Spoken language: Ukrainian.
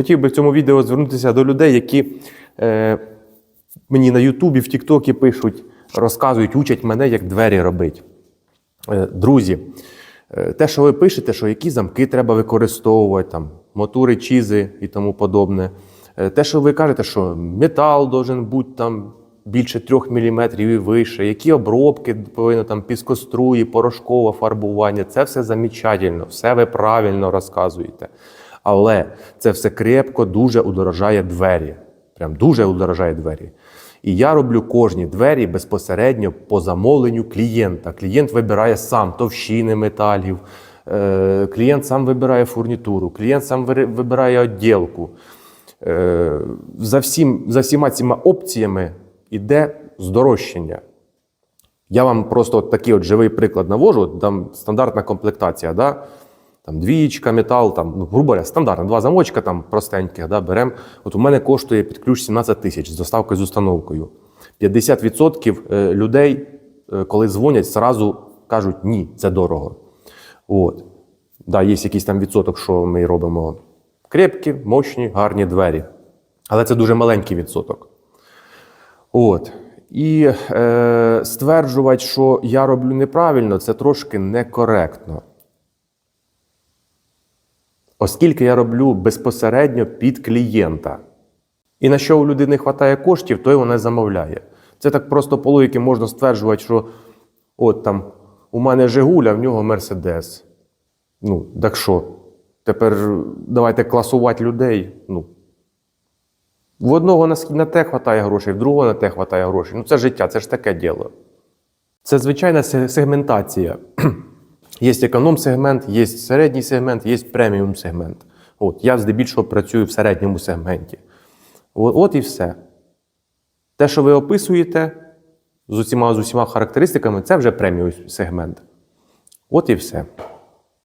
Хотів би в цьому відео звернутися до людей, які е, мені на Ютубі, в Тіктокі пишуть, розказують, учать мене, як двері робити. Е, Друзі, е, те, що ви пишете, що які замки треба використовувати, там, мотори, чізи і тому подобне. Е, Те, що ви кажете, що метал должен бути там більше 3 мм і вище, які обробки повинні там піскоструї, порошкове фарбування, це все замечательно, все ви правильно розказуєте. Але це все крепко дуже удорожає двері. Прям дуже удорожає двері. І я роблю кожні двері безпосередньо по замовленню клієнта. Клієнт вибирає сам товщини металів, е, клієнт сам вибирає фурнітуру, клієнт сам вибирає відділку. Е, За, всім, за всіма цими опціями йде здорожчання. Я вам просто от такий от живий приклад навожу. Там стандартна комплектація, да? Там двієчка, метал, там, ну, грубо говоря, стандартна, два замочка там простеньких, да, беремо. От у мене коштує під ключ 17 тисяч з доставкою з установкою. 50% е, людей, е, коли дзвонять, зразу кажуть, ні, це дорого. От. Да, є якийсь там відсоток, що ми робимо крепкі, мощні, гарні двері. Але це дуже маленький відсоток. От. І е, стверджувати, що я роблю неправильно, це трошки некоректно. Оскільки я роблю безпосередньо під клієнта. І на що у людини вистачає коштів, той вона замовляє. Це так просто по логіки можна стверджувати, що от там у мене Жигуль, а в нього Мерседес. Ну, так що? Тепер давайте класувати людей. Ну, в одного на те хватає грошей, в другого на те хватає грошей. Ну це життя, це ж таке діло. Це звичайна сегментація. Є економ-сегмент, є середній сегмент, є преміум-сегмент. От, я здебільшого працюю в середньому сегменті. От, от і все. Те, що ви описуєте з усіма, з усіма характеристиками, це вже преміум сегмент. От і все.